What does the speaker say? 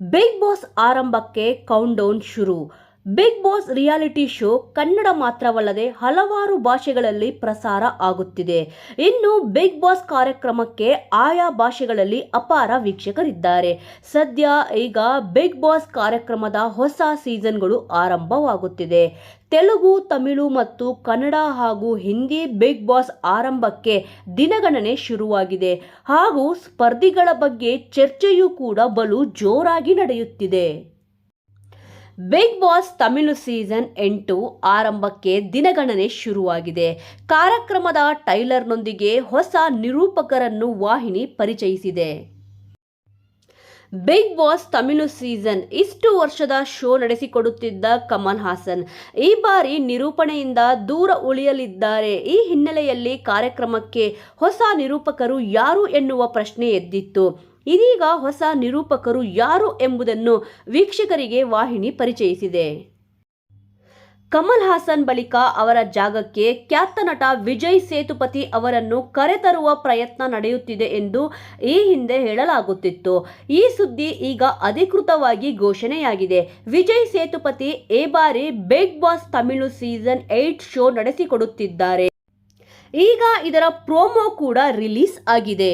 Big boss ಆರಂಭಕ್ಕೆ countdown ಶುರು. Big Boss reality show Kannada ಮಾತ್ರವಲ್ಲದೆ ಹಲವಾರು ಭಾಷೆಗಳಲ್ಲಿ ಪ್ರಸಾರ ಆಗುತ್ತಿದೆ. ಇನ್ನು ಬಿಗ್ ಬಾಸ್ ಕಾರ್ಯಕ್ರಮಕ್ಕೆ ಆಯಾ ಭಾಷೆಗಳಲ್ಲಿ ಅಪಾರ ವೀಕ್ಷಕರಿದ್ದಾರೆ. ಸದ್ಯ ಈಗ ಬಿಗ್ ಬಾಸ್ ಕಾರ್ಯಕ್ರಮದ ಹೊಸ ಸೀಸನ್ಗಳು ಆರಂಭವಾಗುತ್ತಿದೆ. ತೆಲುಗು, ತಮಿಳು ಮತ್ತು ಕನ್ನಡ ಹಾಗೂ ಹಿಂದಿ ಬಿಗ್ ಬಾಸ್ ಆರಂಭಕ್ಕೆ ದಿನಗಣನೆ ಶುರುವಾಗಿದೆ. ಹಾಗೂ ಸ್ಪರ್ಧಿಗಳ ಬಗ್ಗೆ ಚರ್ಚೆಯೂ ಕೂಡ ಬಲು ಜೋರಾಗಿ ನಡೆಯುತ್ತಿದೆ. ಬಿಗ್ ಬಾಸ್ ತಮಿಳು ಸೀಸನ್ ಎಂಟು ಆರಂಭಕ್ಕೆ ದಿನಗಣನೆ ಶುರುವಾಗಿದೆ. ಕಾರ್ಯಕ್ರಮದ ಟೈಲರ್ನೊಂದಿಗೆ ಹೊಸ ನಿರೂಪಕರನ್ನು ವಾಹಿನಿ ಪರಿಚಯಿಸಿದೆ. ಬಿಗ್ ಬಾಸ್ ತಮಿಳು ಸೀಸನ್ ಇಷ್ಟು ವರ್ಷದ ಶೋ ನಡೆಸಿಕೊಡುತ್ತಿದ್ದ ಕಮಲ್ ಹಾಸನ್. ಈ ಬಾರಿ ನಿರೂಪಣೆಯಿಂದ ದೂರ ಉಳಿಯಲಿದ್ದಾರೆ. ಈ ಹಿನ್ನೆಲೆಯಲ್ಲಿ ಕಾರ್ಯಕ್ರಮಕ್ಕೆ ಹೊಸ ನಿರೂಪಕರು ಯಾರು ಎನ್ನುವ ಪ್ರಶ್ನೆ ಎದ್ದಿತ್ತು. ಇದೀಗ ಹೊಸ ನಿರೂಪಕರು ಯಾರು ಎಂಬುದನ್ನು ವೀಕ್ಷಕರಿಗೆ ವಾಹಿನಿ ಪರಿಚಯಿಸಿದೆ. ಕಮಲ್ ಹಾಸನ್ ಬಳಿಕ ಅವರ ಜಾಗಕ್ಕೆ ಖ್ಯಾತ ನಟ ವಿಜಯ್ ಸೇತುಪತಿ ಅವರನ್ನು ಕರೆತರುವ ಪ್ರಯತ್ನ ನಡೆಯುತ್ತಿದೆ ಎಂದು ಈ ಹಿಂದೆ ಹೇಳಲಾಗುತ್ತಿತ್ತು. ಈ ಸುದ್ದಿ ಈಗ ಅಧಿಕೃತವಾಗಿ ಘೋಷಣೆಯಾಗಿದೆ. ವಿಜಯ್ ಸೇತುಪತಿ ಈ ಬಾರಿ Big Boss Tamil season eight show ನಡೆಸಿಕೊಡುತ್ತಿದ್ದಾರೆ. ಈಗ ಇದರ ಪ್ರೋಮೋ ಕೂಡ ರಿಲೀಸ್ ಆಗಿದೆ.